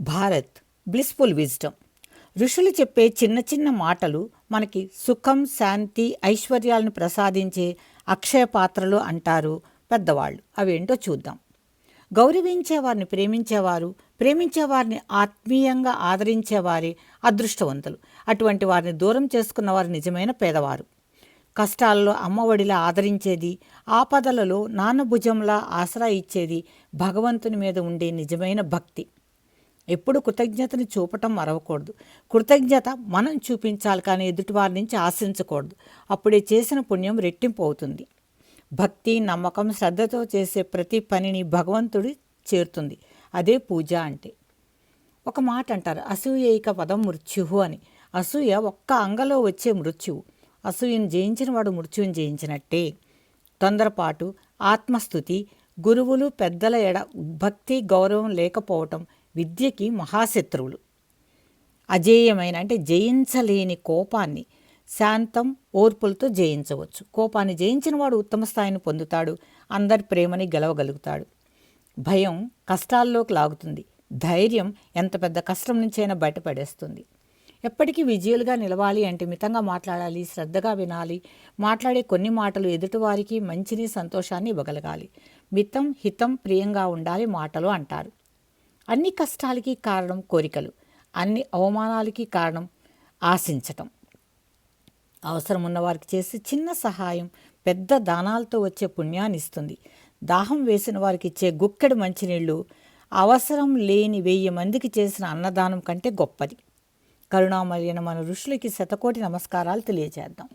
Bharat blissful wisdom ఋషులు చెప్పే చిన్న చిన్న మాటలు మనకి సుఖం శాంతి ఐశ్వర్యాలను ప్రసాదించే అక్షయ పాత్రలు అంటారు పెద్దవాళ్ళు. అవేంటో చూద్దాం. గౌరవించే వారిని ప్రేమించేవారు ప్రేమించేవారిని ఆత్మీయంగా ఆదరించేవారి అదృష్టవంతులు. అటువంటి వారిని దూరం చేసుకున్న వారు నిజమైన పేదవారు. కష్టాలలో అమ్మఒడిలా ఆదరించేది ఆపదలలో నాన్న భుజంలా ఆసరా ఇచ్చేది భగవంతుని మీద ఉండే నిజమైన భక్తి. ఎప్పుడు కృతజ్ఞతని చూపటం మరవకూడదు. కృతజ్ఞత మనం చూపించాలి కానీ ఎదుటివారి నుంచి ఆశించకూడదు. అప్పుడే చేసిన పుణ్యం రెట్టింపు అవుతుంది. భక్తి నమ్మకం శ్రద్ధతో చేసే ప్రతి పనిని భగవంతుడి చేరుతుంది. అదే పూజ అంటే. ఒక మాట అంటారు అసూయైక పదం మృత్యుహు అని. అసూయ ఒక్క అంగలో వచ్చే మృత్యువు. అసూయను జయించిన వాడు మృత్యువుని జయించినట్టే. తొందరపాటు ఆత్మస్థుతి గురువులు పెద్దల ఎడ భక్తి గౌరవం లేకపోవటం విద్యకి మహాశత్రువులు. అజేయమైన అంటే జయించలేని కోపాన్ని శాంతం ఓర్పులతో జయించవచ్చు. కోపాన్ని జయించిన వాడు ఉత్తమ స్థాయిని పొందుతాడు అందరి ప్రేమని గెలవగలుగుతాడు. భయం కష్టాల్లోకి లాగుతుంది. ధైర్యం ఎంత పెద్ద కష్టం నుంచైనా బయటపడేస్తుంది. ఎప్పటికీ విజయులుగా నిలవాలి అంటే మితంగా మాట్లాడాలి శ్రద్ధగా వినాలి మాట్లాడే కొన్ని మాటలు ఎదుటివారికి మంచిని సంతోషాన్ని ఇవ్వగలగాలి. మితం హితం ప్రియంగా ఉండాలి మాటలు అంటారు. అన్ని కష్టాలకి కారణం కోరికలు అన్ని అవమానాలకి కారణం ఆశించటం. అవసరం ఉన్నవారికి చేసి చిన్న సహాయం పెద్ద దానాలతో వచ్చే పుణ్యాన్ని ఇస్తుంది. దాహం వేసిన వారికి ఇచ్చే గుక్కెడు మంచినీళ్ళు అవసరం లేని వెయ్యి మందికి చేసిన అన్నదానం కంటే గొప్పది. కరుణామయ్యన మన ఋషులకి శతకోటి నమస్కారాలు తెలియజేద్దాం.